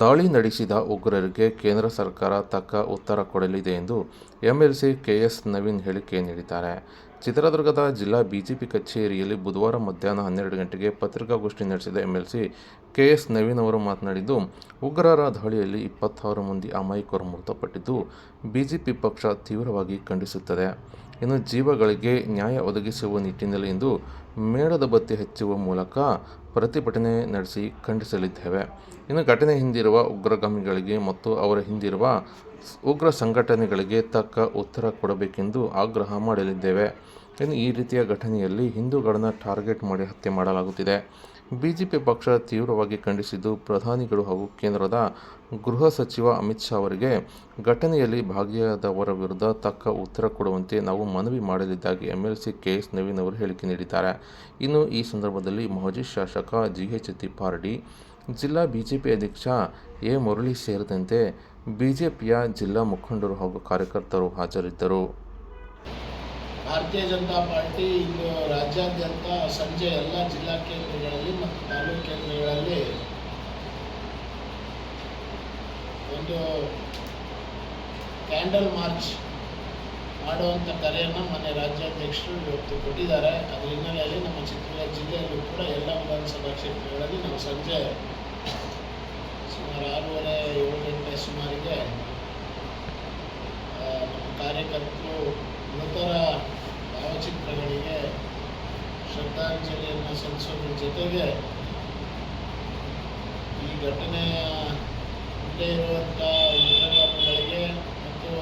ದಾಳಿ ನಡೆಸಿದ ಉಗ್ರರಿಗೆ ಕೇಂದ್ರ ಸರ್ಕಾರ ತಕ್ಕ ಉತ್ತರ ಕೊಡಲಿದೆ ಎಂದು ಎಂಎಲ್ಸಿ ಕೆಎಸ್ ನವೀನ್ ಹೇಳಿಕೆ ನೀಡಿದ್ದಾರೆ. ಚಿತ್ರದುರ್ಗದ ಜಿಲ್ಲಾ ಬಿಜೆಪಿ ಕಚೇರಿಯಲ್ಲಿ ಬುಧವಾರ ಮಧ್ಯಾಹ್ನ ಹನ್ನೆರಡು ಗಂಟೆಗೆ ಪತ್ರಿಕಾಗೋಷ್ಠಿ ನಡೆಸಿದ ಎಂಎಲ್ಸಿ ಕೆಎಸ್ ನವೀನ್ ಅವರು ಮಾತನಾಡಿದ್ದು, ಉಗ್ರರ ದಾಳಿಯಲ್ಲಿ ಇಪ್ಪತ್ತಾರು ಮಂದಿ ಅಮಾಯಕರು ಮೃತಪಟ್ಟಿದ್ದು ಬಿಜೆಪಿ ಪಕ್ಷ ತೀವ್ರವಾಗಿ ಖಂಡಿಸುತ್ತದೆ. ಇನ್ನು ಜೀವಗಳಿಗೆ ನ್ಯಾಯ ಒದಗಿಸುವ ನಿಟ್ಟಿನಲ್ಲಿ ಇಂದು ಮೇಣದ ಬತ್ತಿ ಹಚ್ಚುವ ಮೂಲಕ ಪ್ರತಿಭಟನೆ ನಡೆಸಿ ಖಂಡಿಸಲಿದ್ದೇವೆ. ಇನ್ನು ಘಟನೆ ಹಿಂದಿರುವ ಉಗ್ರಗಾಮಿಗಳಿಗೆ ಮತ್ತು ಅವರ ಹಿಂದಿರುವ ಉಗ್ರ ಸಂಘಟನೆಗಳಿಗೆ ತಕ್ಕ ಉತ್ತರ ಕೊಡಬೇಕೆಂದು ಆಗ್ರಹ ಮಾಡಲಿದ್ದೇವೆ. ಇನ್ನು ಈ ರೀತಿಯ ಘಟನೆಯಲ್ಲಿ ಹಿಂದೂಗಳನ್ನು ಟಾರ್ಗೆಟ್ ಮಾಡಿ ಹತ್ಯೆ ಮಾಡಲಾಗುತ್ತಿದೆ. ಬಿಜೆಪಿ ಪಕ್ಷ ತೀವ್ರವಾಗಿ ಖಂಡಿಸಿದ್ದು ಪ್ರಧಾನಿಗಳು ಹಾಗೂ ಕೇಂದ್ರದ ಗೃಹ ಸಚಿವ ಅಮಿತ್ ಶಾ ಅವರಿಗೆ ಘಟನೆಯಲ್ಲಿ ಭಾಗಿಯಾದವರ ವಿರುದ್ಧ ತಕ್ಕ ಉತ್ತರ ಕೊಡುವಂತೆ ನಾವು ಮನವಿ ಮಾಡಲಿದ್ದಾಗಿ ಎಂಎಲ್ಸಿ ಕೆಎಸ್ ನವೀನ್ ಅವರು ಹೇಳಿಕೆ ನೀಡಿದ್ದಾರೆ. ಇನ್ನು ಈ ಸಂದರ್ಭದಲ್ಲಿ ಮಾಜಿ ಶಾಸಕ ಜಿಎಚ್ ತಿಪ್ಪಾರೆಡ್ಡಿ, ಜಿಲ್ಲಾ ಬಿಜೆಪಿ ಅಧ್ಯಕ್ಷ ಎ ಮುರಳಿ ಸೇರಿದಂತೆ ಬಿಜೆಪಿಯ ಜಿಲ್ಲಾ ಮುಖಂಡರು ಹಾಗೂ ಕಾರ್ಯಕರ್ತರು ಹಾಜರಿದ್ದರು. ಭಾರತೀಯ ಜನತಾ ಪಾರ್ಟಿ ಇಂದು ರಾಜ್ಯಾದ್ಯಂತ ಸಂಜೆ ಎಲ್ಲ ಜಿಲ್ಲಾ ಕೇಂದ್ರಗಳಲ್ಲಿ ಮತ್ತು ತಾಲೂಕು ಕೇಂದ್ರಗಳಲ್ಲಿ ಒಂದು ಕ್ಯಾಂಡಲ್ ಮಾರ್ಚ್ ಮಾಡುವಂಥ ಕರೆಯನ್ನು ಮನೆ ರಾಜ್ಯಾಧ್ಯಕ್ಷರು ಇವತ್ತು ಕೊಟ್ಟಿದ್ದಾರೆ. ಅದರ ಹಿನ್ನೆಲೆಯಲ್ಲಿ ನಮ್ಮ ಚಿತ್ರದುರ್ಗ ಜಿಲ್ಲೆಯಲ್ಲೂ ಕೂಡ ಎಲ್ಲ ವಿಧಾನಸಭಾ ಕ್ಷೇತ್ರಗಳಲ್ಲಿ ನಾವು ಸಂಜೆ ಸುಮಾರು ಆರೂವರೆ ಸಲ್ಲಿಸೋದ್ರ ಜೊತೆಗೆ ಈ ಘಟನೆಯ ಹಿಂದೆ ಇರುವಂಥ ಉಗ್ರಗಾಮಿಗಳಿಗೆ ಮತ್ತು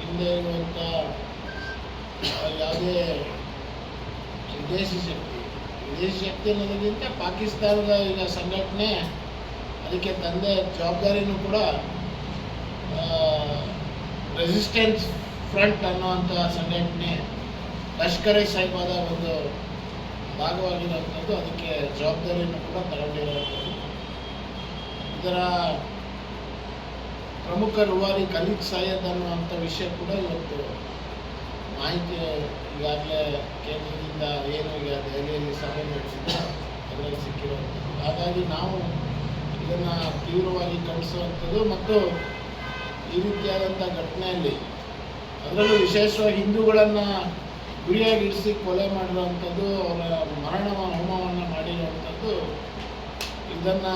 ಹಿಂದೆ ಇರುವಂಥ ಯಾವುದೇ ವಿದೇಶಿ ಶಕ್ತಿ ವಿದೇಶಿ ಶಕ್ತಿ ಅನ್ನೋದಕ್ಕಿಂತ ಪಾಕಿಸ್ತಾನದ ಈಗ ಸಂಘಟನೆ, ಅದಕ್ಕೆ ತಂದೆ ಜವಾಬ್ದಾರಿನೂ ಕೂಡ ರೆಸಿಸ್ಟೆನ್ಸ್ ಫ್ರಂಟ್ ಅನ್ನುವಂಥ ಸಂಘಟನೆ ಲಷ್ಕರ್ ಇ ಸಾಹಿಬಾದ ಒಂದು ಭಾಗವಾಗಿರುವಂಥದ್ದು ಅದಕ್ಕೆ ಜವಾಬ್ದಾರಿಯನ್ನು ಕೂಡ ತಗೊಂಡಿರುವಂಥದ್ದು ಇದರ ಪ್ರಮುಖ ರೂವಾರಿ ಖಲೀದ್ ಸೈಯದ್ ಅನ್ನುವಂಥ ವಿಷಯ ಕೂಡ ಇವತ್ತು ಮಾಹಿತಿ ಈಗಾಗಲೇ ಕೇಂದ್ರದಿಂದ ಏನು ಈಗ ದೆಹಲಿಯಲ್ಲಿ ಸಭೆ ನಡೆಸಿದ್ದು ಅದರಲ್ಲಿ ಸಿಕ್ಕಿರುವಂಥದ್ದು. ಹಾಗಾಗಿ ನಾವು ಇದನ್ನು ತೀವ್ರವಾಗಿ ಖಂಡಿಸುವಂಥದ್ದು ಮತ್ತು ಈ ರೀತಿಯಾದಂಥ ಘಟನೆಯಲ್ಲಿ ಅದರಲ್ಲೂ ವಿಶೇಷವಾಗಿ ಹಿಂದೂಗಳನ್ನು ಗುರಿಯಾಗಿರಿಸಿ ಕೊಲೆ ಮಾಡಿರುವಂಥದ್ದು ಅವರ ಮರಣ ಹೋಮವನ್ನು ಮಾಡಿರುವಂಥದ್ದು, ಇದನ್ನು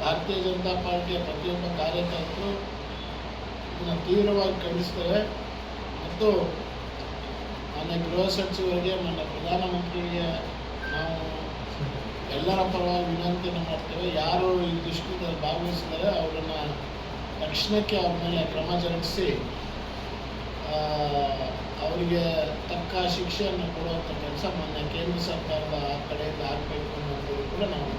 ಭಾರತೀಯ ಜನತಾ ಪಾರ್ಟಿಯ ಪ್ರತಿಯೊಬ್ಬ ಕಾರ್ಯಕರ್ತರು ಇದನ್ನು ತೀವ್ರವಾಗಿ ಖಂಡಿಸ್ತೇವೆ ಮತ್ತು ಮಾನ್ಯ ಗೃಹ ಸಚಿವರಿಗೆ, ಮಾನ್ಯ ಪ್ರಧಾನಮಂತ್ರಿಗೆ ನಾವು ಎಲ್ಲರ ಪರವಾಗಿ ವಿನಂತಿಯನ್ನು ಮಾಡ್ತೇವೆ. ಯಾರು ಈ ದುಷ್ಕೃತದಲ್ಲಿ ಭಾಗವಹಿಸಿದರೆ ಅವರನ್ನು ತಕ್ಷಣಕ್ಕೆ ಅವ್ರ ಮೇಲೆ ಕ್ರಮ ಜರುಗಿಸಿ ಅವರಿಗೆ ತಕ್ಕ ಶಿಕ್ಷೆಯನ್ನು ಕೊಡುವಂಥ ಕೆಲಸ ಮಾನ್ಯ ಕೇಂದ್ರ ಸರ್ಕಾರದ ಕಡೆಯಿಂದ ಆಗಬೇಕು ಅನ್ನೋದು ಕೂಡ ನಾವು